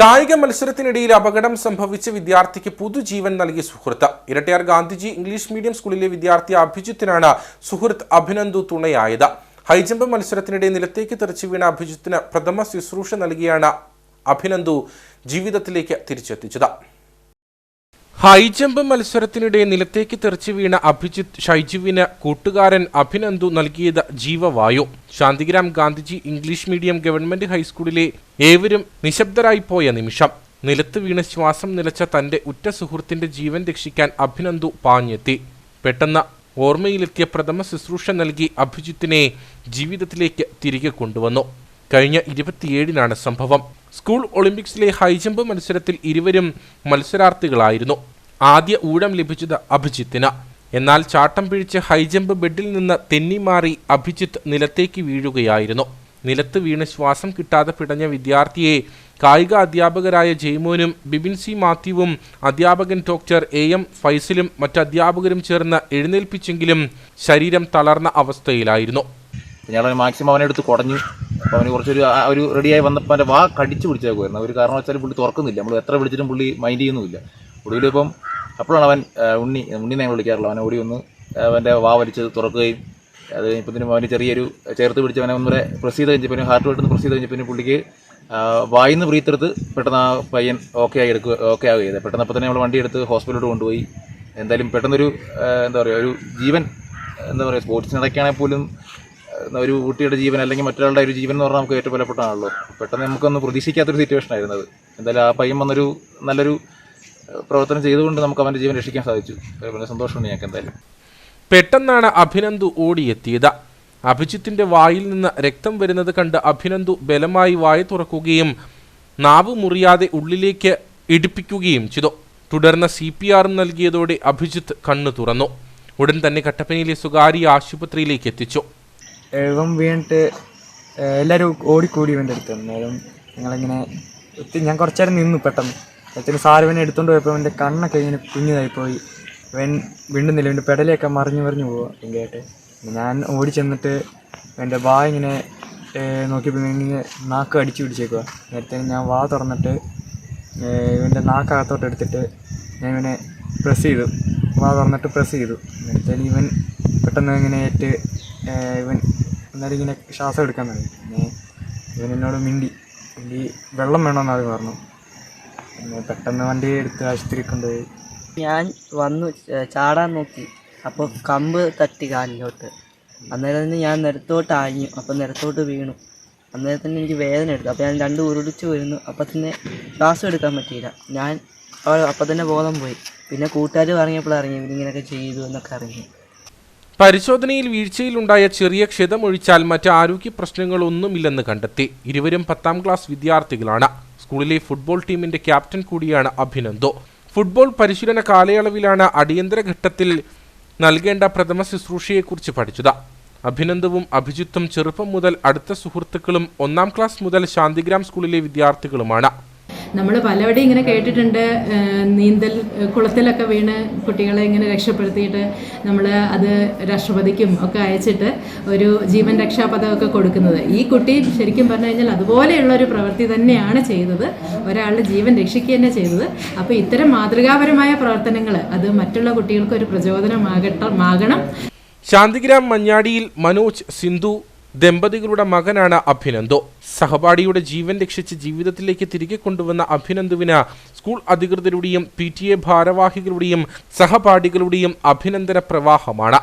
കായിക മത്സരത്തിനിടയിൽ അപകടം സംഭവിച്ച വിദ്യാർത്ഥിക്ക് പുതുജീവൻ നൽകി സുഹൃത്ത്. ഇരട്ടയാർ ഗാന്ധിജി ഇംഗ്ലീഷ് മീഡിയം സ്കൂളിലെ വിദ്യാർത്ഥി അഭിജിത്തിനാണ് സുഹൃത്ത് അഭിനന്ദു തുണയായത്. ഹൈജമ്പ് മത്സരത്തിനിടെ നിലത്തേക്ക് തെറിച്ചു വീണ അഭിജിത്തിന് പ്രഥമ ശുശ്രൂഷ നൽകിയാണ് അഭിനന്ദു ജീവിതത്തിലേക്ക് തിരിച്ചെത്തിച്ചത്. ഹൈജമ്പ് മത്സരത്തിനിടെ നിലത്തേക്ക് തെറിച്ചു വീണ അഭിജിത്ത് ഷൈജുവിന് കൂട്ടുകാരൻ അഭിനന്ദു നൽകിയത് ജീവവായു. Shantigram Gandhiji English medium government ഹൈസ്കൂളിലെ ഏവരും നിശബ്ദരായി പോയ നിമിഷം. നിലത്ത് വീണ ശ്വാസം നിലച്ച തന്റെ ഉറ്റ സുഹൃത്തിന്റെ ജീവൻ രക്ഷിക്കാൻ അഭിനന്ദു പാഞ്ഞെത്തി. പെട്ടെന്ന് ഓർമ്മയിലെത്തിയ പ്രഥമ ശുശ്രൂഷ നൽകി അഭിജിത്തിനെ ജീവിതത്തിലേക്ക് തിരികെ കൊണ്ടുവന്നു. കഴിഞ്ഞ ഇരുപത്തിയേഴിനാണ് സംഭവം. സ്കൂൾ ഒളിമ്പിക്സിലെ ഹൈജമ്പ് മത്സരത്തിൽ ഇരുവരും മത്സരാർത്ഥികളായിരുന്നു. ആദ്യ ഊഴം ലഭിച്ചത് അഭിജിത്തിന്. എന്നാൽ ചാട്ടം പിഴിച്ച് ഹൈജമ്പ് ബെഡിൽ നിന്ന് തെന്നിമാറി അഭിജിത്ത് നിലത്തേക്ക് വീഴുകയായിരുന്നു. നിലത്ത് വീണ് ശ്വാസം കിട്ടാതെ പിടഞ്ഞ വിദ്യാർത്ഥിയെ കായിക അധ്യാപകരായ ജയ്മോനും ബിബിൻ സി മാത്യുവും അധ്യാപകൻ ഡോക്ടർ എ എം ഫൈസലും മറ്റ് അധ്യാപകരും ചേർന്ന് എഴുന്നേൽപ്പിച്ചെങ്കിലും ശരീരം തളർന്ന അവസ്ഥയിലായിരുന്നു. ഞങ്ങൾ മാക്സിമം അവനെ എടുത്ത് കുടഞ്ഞു. അപ്പോൾ അവന് കുറച്ചൊരു ഒരു റെഡിയായി വന്നപ്പോൾ അവന്റെ വാ കടിച്ചു പിടിച്ചേക്കുമായിരുന്നു ഒരു കാരണം വെച്ചാൽ പുള്ളി തുറക്കുന്നില്ല. നമ്മൾ എത്ര വിളിച്ചിട്ടും പുള്ളി മൈൻഡ് ചെയ്യുന്നുമില്ല. ഒടുവിൽ ഇപ്പം അപ്പോഴാണ് അവൻ ഉണ്ണി ഉണ്ണി ഞങ്ങൾ വിളിക്കാറുള്ളത്. അവനെ ഓടി ഒന്ന് അവന്റെ വാ വലിച്ച് തുറക്കുകയും അത് കഴിഞ്ഞപ്പോഴത്തേനും അവന് ചെറിയൊരു ചേർത്ത് പിടിച്ച് അവനെ ഒന്നുകൂടെ പ്രസ് ചെയ്ത് കഴിഞ്ഞപ്പോൾ ഹാർട്ട് റേറ്റ് പ്രസ് ചെയ്ത് കഴിഞ്ഞപ്പോൾ പുള്ളിക്ക് വായിന്ന് ബ്രീത്തെടുത്ത് പെട്ടെന്ന് ആ പയ്യൻ ഓക്കെ ആയി എടുക്കുക ഓക്കെ ആവുക ചെയ്തത് പെട്ടെന്ന് അപ്പോൾ തന്നെ നമ്മൾ വണ്ടി എടുത്ത് ഹോസ്പിറ്റലിലോട്ട് കൊണ്ടുപോയി. എന്തായാലും പെട്ടെന്നൊരു എന്താ പറയുക ഒരു ജീവൻ എന്താ പറയുക സ്പോർട്സിനിടയ്ക്കാണെങ്കിൽ പോലും ഒരു കുട്ടിയുടെ ജീവൻ അല്ലെങ്കിൽ മറ്റൊരാളുടെ ഒരു ജീവൻ എന്ന് പറഞ്ഞാൽ നമുക്ക് ഏറ്റവും വിലപ്പെട്ടാണല്ലോ പെട്ടെന്ന് നമുക്കൊന്ന് പ്രതീക്ഷിക്കാത്തൊരു സിറ്റുവേഷൻ ആയിരുന്നത് എന്തായാലും ആ പയ്യൻ വന്നൊരു നല്ലൊരു പ്രവർത്തനം ചെയ്തുകൊണ്ട് നമുക്ക് അവന്റെ ജീവൻ രക്ഷിക്കാൻ സാധിച്ചു. വളരെ സന്തോഷമുണ്ട് ഞങ്ങൾക്ക് എന്തായാലും. പെട്ടെന്നാണ് അഭിനന്ദു ഓടിയെത്തിയത്. അഭിജിത്തിന്റെ വായിൽ നിന്ന് രക്തം വരുന്നത് കണ്ട് അഭിനന്ദു ബലമായി വായ തുറക്കുകയും നാവ് മുറിയാതെ ഉള്ളിലേക്ക് ഇടിപ്പിക്കുകയും ചെയ്തു. തുടർന്ന് സി പി ആർ നൽകിയതോടെ അഭിജിത്ത് കണ്ണു തുറന്നു. ഉടൻ തന്നെ കട്ടപ്പനയിലെ സ്വകാര്യ ആശുപത്രിയിലേക്ക് എത്തിച്ചു. ഇവൻ വീണിട്ട് എല്ലാവരും ഓടിക്കൂടി ഇവന്റെ അടുത്ത്. അന്നേരം ഞങ്ങളിങ്ങനെ ഞാൻ കുറച്ചേരം നിന്നു പെട്ടെന്ന്. അച്ഛന് സാറ് ഇവനെ എടുത്തുകൊണ്ട് പോയപ്പോൾ എന്റെ കണ്ണൊക്കെ ഇങ്ങനെ കുഞ്ഞിതായി വെൻ വീണ്ടുന്നില്ല ഇവന്റെ പെടലൊക്കെ മറിഞ്ഞു മറിഞ്ഞു പോവുക ഭയങ്കരമായിട്ട് ഞാൻ ഓടി ചെന്നിട്ട് എന്റെ വാ ഇങ്ങനെ നോക്കിയപ്പോൾ ഇങ്ങനെ നാക്ക് അടിച്ചു പിടിച്ചേക്കുക നേരത്തെ ഞാൻ വാ തുറന്നിട്ട് ഇവന്റെ നാക്കകത്തോട്ട് എടുത്തിട്ട് ഞാൻ ഇവനെ പ്രസ് ചെയ്തു. വാ തുറന്നിട്ട് പ്രസ് ചെയ്തു. നേരത്തെ ഇവൻ പെട്ടെന്ന് ഇങ്ങനെ ഏറ്റ് ഇവൻ എന്നാലും ഇങ്ങനെ ശ്വാസം എടുക്കാൻ തുടങ്ങി. ഇവൻ എന്നോട് മിണ്ടി മിണ്ടി വെള്ളം വേണമെന്ന് പറഞ്ഞു. പെട്ടെന്ന് വണ്ടി എടുത്ത് ആശുപത്രി കൊണ്ടുപോയി. ഞാൻ വന്നു ചാടാൻ നോക്കി. അപ്പോൾ കമ്പ് തട്ടി കാലിലോട്ട്. അന്നേരം തന്നെ ഞാൻ നിരത്തോട്ട് ആഞ്ഞു. അപ്പോൾ നിരത്തോട്ട് വീണു. അന്നേരം തന്നെ എനിക്ക് വേദന എടുത്തു. അപ്പോൾ ഞാൻ രണ്ട് ഉരുടിച്ച് വരുന്നു അപ്പോൾ തന്നെ ശ്വാസം എടുക്കാൻ പറ്റിയില്ല. ഞാൻ അപ്പോൾ തന്നെ ബോധം പോയി. പിന്നെ കൂട്ടുകാർ പറഞ്ഞപ്പോൾ അറിഞ്ഞു ഇവരിങ്ങനെയൊക്കെ ചെയ്തു എന്നൊക്കെ അറിഞ്ഞു. പരിശോധനയിൽ വീഴ്ചയിലുണ്ടായ ചെറിയ ക്ഷതമൊഴിച്ചാൽ മറ്റ് ആരോഗ്യ പ്രശ്നങ്ങളൊന്നുമില്ലെന്ന് കണ്ടെത്തി. ഇരുവരും പത്താം ക്ലാസ് വിദ്യാർത്ഥികളാണ്. സ്കൂളിലെ ഫുട്ബോൾ ടീമിന്റെ ക്യാപ്റ്റൻ കൂടിയാണ് അഭിനന്ദോ. ഫുട്ബോൾ പരിശീലന കാലയളവിലാണ് അടിയന്തര ഘട്ടത്തിൽ നൽകേണ്ട പ്രഥമ ശുശ്രൂഷയെക്കുറിച്ച് പഠിച്ചത്. അഭിനന്ദവും അഭിജിത്തും ചെറുപ്പം മുതൽ അടുത്ത സുഹൃത്തുക്കളും ഒന്നാം ക്ലാസ് മുതൽ ശാന്തിഗ്രാം സ്കൂളിലെ വിദ്യാർത്ഥികളുമാണ്. നമ്മൾ പലവിടെയും ഇങ്ങനെ കേട്ടിട്ടുണ്ട് നീന്തൽ കുളത്തിലൊക്കെ വീണ് കുട്ടികളെ ഇങ്ങനെ രക്ഷപ്പെടുത്തിയിട്ട് നമ്മൾ അത് രാഷ്ട്രപതിക്കും ഒക്കെ അയച്ചിട്ട് ഒരു ജീവൻ രക്ഷാ പദമൊക്കെ കൊടുക്കുന്നത്. ഈ കുട്ടി ശരിക്കും പറഞ്ഞു കഴിഞ്ഞാൽ അതുപോലെയുള്ള ഒരു പ്രവൃത്തി തന്നെയാണ് ചെയ്തത്. ഒരാളുടെ ജീവൻ രക്ഷിക്കുക തന്നെ ചെയ്തത്. അപ്പോൾ ഇത്തരം മാതൃകാപരമായ പ്രവർത്തനങ്ങൾ അത് മറ്റുള്ള കുട്ടികൾക്ക് ഒരു പ്രചോദനമാകട്ടമാകണം ശാന്തിഗ്രാം മഞ്ഞാടിയിൽ മനോജ് സിന്ധു ദമ്പതികളുടെ മകനാണ് അഭിനന്ദു. സഹപാഠിയുടെ ജീവൻ രക്ഷിച്ച് ജീവിതത്തിലേക്ക് തിരികെ കൊണ്ടുവന്ന അഭിനന്ദുവിന് സ്കൂൾ അധികൃതരുടെയും പി ടി എ ഭാരവാഹികളുടെയും സഹപാഠികളുടെയും അഭിനന്ദന പ്രവാഹമാണ്.